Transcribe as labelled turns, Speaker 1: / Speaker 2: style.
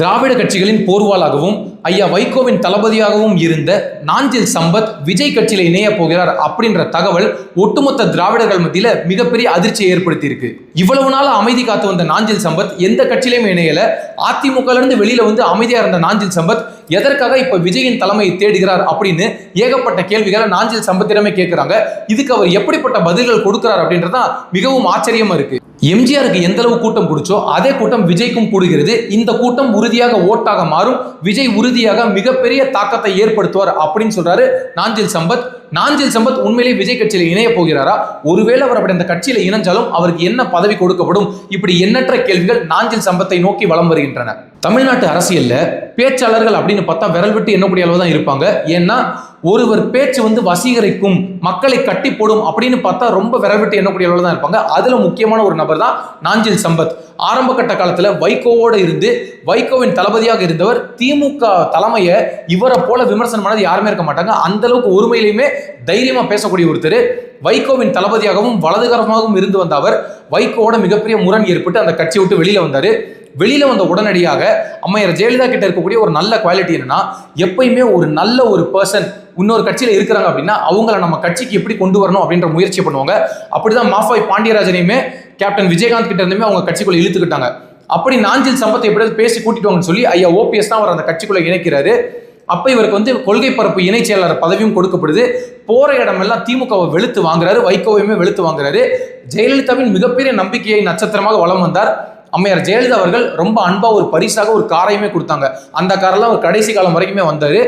Speaker 1: திராவிட கட்சிகளின் போர்வாளாகவும் ஐயா வைகோவின் தளபதியாகவும் இருந்த நாஞ்சில் சம்பத் விஜய் கட்சியில இணைய போகிறார் அப்படின்ற தகவல் ஒட்டுமொத்த திராவிடர்கள் மத்தியில மிகப்பெரிய அதிர்ச்சியை ஏற்படுத்தியிருக்கு. இவ்வளவு நாள் அமைதி காத்து வந்த நாஞ்சில் சம்பத் எந்த கட்சியிலையும் இணையல. அதிமுக இருந்து வெளியில வந்து அமைதியா இருந்த நாஞ்சில் சம்பத் எதற்காக இப்ப விஜயின் தலைமையை தேடுகிறார் அப்படின்னு ஏகப்பட்ட கேள்விகளை நாஞ்சில் சம்பத்திடமே கேட்கிறாங்க இதுக்கு அவர் எப்படிப்பட்ட பதில்கள் கொடுக்கிறார் அப்படின்றதான் மிகவும் ஆச்சரியமா இருக்கு. எம்ஜிஆருக்கு எந்த அளவு கூட்டம் கொடுச்சோ அதே கூட்டம் விஜய்க்கும் கூடுகிறது. இந்த கூட்டம் உறுதியாக ஓட்டாக மாறும். விஜய் உறுதியாக மிகப்பெரிய தாக்கத்தை ஏற்படுத்துவார் அப்படின்னு சொல்றாரு நாஞ்சில் சம்பத். நாஞ்சில் சம்பத் உண்மையிலேயே விஜய் கட்சியில் இணைய போகிறாரா? ஒருவேளை அவர் அப்படி அந்த கட்சியில இணைஞ்சாலும் அவருக்கு என்ன பதவி கொடுக்கப்படும்? இப்படி எண்ணற்ற கேள்விகள் நாஞ்சில் சம்பத்தை நோக்கி வலம் வருகின்றன. தமிழ்நாட்டு அரசியல்ல பேச்சாளர்கள் அப்படின்னு பார்த்தா விரல் விட்டு எண்ணக்கூடிய அளவு தான் இருப்பாங்க. ஏன்னா ஒருவர் பேச்சு வந்து வசீகரிக்கும் மக்களை கட்டி போடும் அப்படின்னு பார்த்தா ரொம்ப விரல் விட்டு எண்ணக்கூடிய அளவு தான் இருப்பாங்க. அதுல முக்கியமான ஒரு நபர் தான் நாஞ்சில் சம்பத். ஆரம்ப கட்ட காலத்துல வைகோவோட இருந்து வைகோவின் தளபதியாக இருந்தவர் திமுக தலைமையை இவரை போல விமர்சனம் பண்ணது யாருமே இருக்க மாட்டாங்க. அந்த அளவுக்கு ஒருமையிலையுமே தைரியமா பேசக்கூடிய ஒருத்தர். வைகோவின் தளபதியாகவும் வலதுகரமாகவும் இருந்து வந்த அவர் வைகோவோட மிகப்பெரிய முரண் ஏற்பட்டு அந்த கட்சியை விட்டு வெளியில வந்தாரு. வெளியில வந்த உடனடியாக அம்மையார் ஜெயலலிதா கிட்ட இருக்கக்கூடிய ஒரு நல்ல குவாலிட்டி என்னன்னா எப்பயுமே ஒரு நல்ல ஒரு பர்சன் இன்னொரு கட்சியில இருக்கிறாங்க அப்படின்னா அவங்கள நம்ம கட்சிக்கு எப்படி கொண்டு வரணும் அப்படின்ற முயற்சி பண்ணுவாங்க. அப்படிதான் மாஃபாய் பாண்டியராஜனையுமே கேப்டன் விஜயகாந்த் கிட்ட இருந்துமே அவங்க கட்சிக்குள்ள இழுத்துக்கிட்டாங்க. அப்படி நாஞ்சில் சம்பத்தை எப்படியாவது பேசி கூட்டிட்டு சொல்லி ஐயா ஓபிஎஸ் தான் அவர் அந்த கட்சிக்குள்ள இணைக்கிறாரு. அப்ப இவருக்கு வந்து கொள்கை பரப்பு இணைச் செயலாளர் பதவியும் கொடுக்கப்படுது. போற இடமெல்லாம் திமுகவை வெளுத்து வாங்குறாரு வைகோவையுமே வெளுத்து வாங்குறாரு. ஜெயலலிதாவின் மிகப்பெரிய நம்பிக்கையை நட்சத்திரமாக வலம் வந்தார். அம்மையார் ஜெயலலிதா அவர்கள் ரொம்ப அன்பா ஒரு பரிசாக ஒரு காரையுமே கொடுத்தாங்க. அந்த காரெல்லாம் ஒரு கடைசி காலம் வரைக்குமே வந்தாரு.